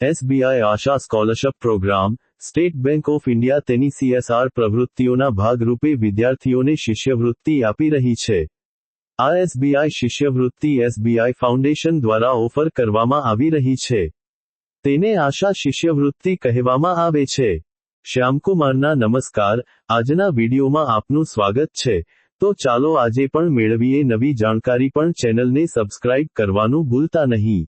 SBI Asha scholarship programme State Bank of India તેની CSR પ્રવૃત્તિઓના ભાગરૂપે વિદ્યાર્થીઓને શિષ્યવૃત્તિ આપી રહી છે. આ એસબીઆઈ શિષ્યવૃત્તિ એસબીઆઈ ફાઉન્ડેશન દ્વારા ઓફર કરવામાં આવી રહી છે. તેને આશા શિષ્યવૃત્તિ કહેવામાં આવે છે. શ્યામકુમારના નમસ્કાર, આજના વિડીયોમાં આપનું સ્વાગત છે. તો ચાલો આજે પણ મેળવીએ નવી જાણકારી પણ ચેનલને સબસ્ક્રાઇબ કરવાનું ભૂલતા નહીં.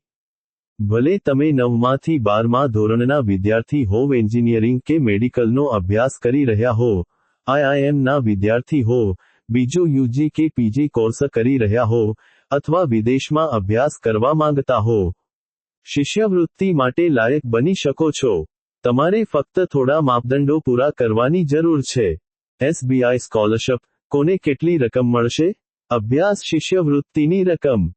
ભલે તમે નવમાંથી બારમા ધોરણના વિદ્યાર્થી હોવ એન્જિનિયરિંગ કે મેડિકલનો અભ્યાસ કરી રહ્યા હો, આઈઆઈએમના વિદ્યાર્થી હો, બીજો યુજી કે પીજી કોર્સ કરી રહ્યા હો, અથવા વિદેશમાં અભ્યાસ કરવા માંગતા હો, શિષ્યવૃત્તિ માટે લાયક બની શકો છો. તમારે ફક્ત થોડા માપદંડો પૂરા કરવાની જરૂર છે. એસબીઆઈ સ્કોલરશિપ, કોને કેટલી રકમ મળશે? અભ્યાસ શિષ્યવૃત્તિની રકમ.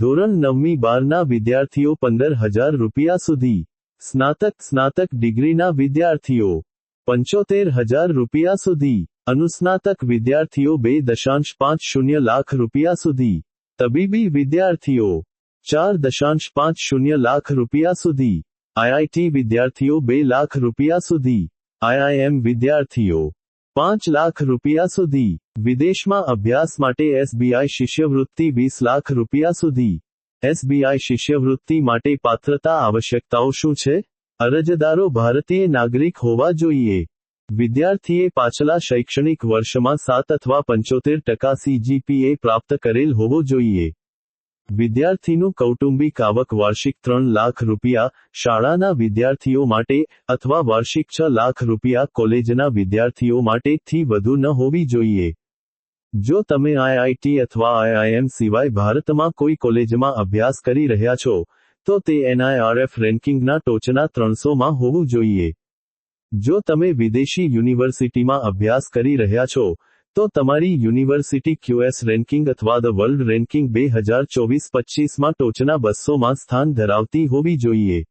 ધોરણ નવમી બારના વિદ્યાર્થીઓ પંદર હજાર રૂપિયા સુધી. સ્નાતક સ્નાતક ડિગ્રીના વિદ્યાર્થીઓ, પંચોતેર હજાર રૂપિયા સુધી. અનુસ્નાતક વિદ્યાર્થીઓ બે દશાંશ પાંચ શૂન્ય લાખ રૂપિયા સુધી. તબીબી વિદ્યાર્થીઓ, ચાર દશાંશ પાંચ શૂન્ય લાખ રૂપિયા સુધી. આઈઆઈટી વિદ્યાર્થીઓ બે લાખ રૂપિયા સુધી. આઈઆઈએમ વિદ્યાર્થીઓ પાંચ લાખ રૂપિયા સુધી. વિદેશમાં અભ્યાસ માટે એસબીઆઈ શિષ્યવૃત્તિ વીસ લાખ રૂપિયા સુધી. એસબીઆઈ શિષ્યવૃત્તિ માટે પાત્રતા આવશ્યકતાઓ શું છે? અરજદારો ભારતીય નાગરિક હોવા જોઈએ. વિદ્યાર્થીએ પાછલા શૈક્ષણિક વર્ષમાં સાત અથવા પંચોતેર ટકા સીજીપીએ પ્રાપ્ત કરેલ હોવો જોઈએ. વિદ્યાર્થીનું કૌટુંબિક આવક વાર્ષિક ત્રણ લાખ રૂપિયા, શાળાના વિદ્યાર્થીઓ માટે અથવા વાર્ષિક છ લાખ રૂપિયા કોલેજના વિદ્યાર્થીઓ માટે વધુ ન હોવી જોઈએ. જો તમે આઈઆઈટી અથવા આઈઆઈએમ સિવાય ભારતમાં કોઈ કોલેજમાં અભ્યાસ કરી રહ્યા છો, તો તે એનઆઈઆરએફ રેન્કિંગના ટોચના ત્રણસોમાં હોવું જોઈએ. જો તમે વિદેશી યુનિવર્સિટીમાં અભ્યાસ કરી રહ્યા છો તો તમારી યુનિવર્સિટી ક્યુએસ રેન્કિંગ અથવા ધ વર્લ્ડ રેન્કિંગ બે હજાર ચોવીસ પચીસમાં ટોચના બસોમાં સ્થાન ધરાવતી હોવી જોઈએ.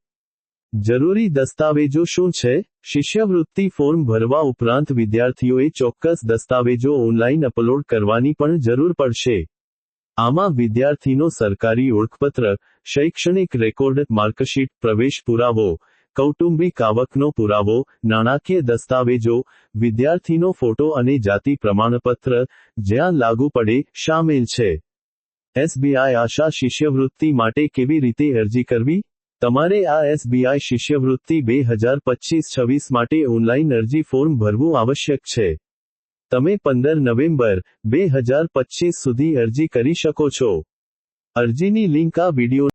જરૂરી દસ્તાવેજો શું છે? શિષ્યવૃત્તિ ફોર્મ ભરવા ઉપરાંત વિદ્યાર્થીઓએ ચોક્કસ દસ્તાવેજો ઓનલાઇન અપલોડ કરવાની પણ જરૂર પડશે. આમાં વિદ્યાર્થીનો સરકારી ઓળખપત્ર, શૈક્ષણિક રેકોર્ડ, માર્કશીટ, પ્રવેશ પુરાવો કૌટુંબિક આવકનો પુરાવો, નાણાકીય દસ્તાવેજો, વિદ્યાર્થીનો ફોટો અને જાતિ પ્રમાણપત્ર જ્યાં લાગુ પડે સામેલ છે. એસબીઆઈ આશા શિષ્યવૃત્તિ માટે કેવી રીતે અરજી કરવી? તમારે આ એસબીઆઈ શિષ્યવૃત્તિ બે હજાર પચીસ છવ્વીસ માટે ઓનલાઈન અરજી ફોર્મ ભરવું આવશ્યક છે. તમે પંદર નવેમ્બર બે હજાર પચીસ સુધી અરજી કરી શકો છો. અરજીની લિંક આ વિડિયો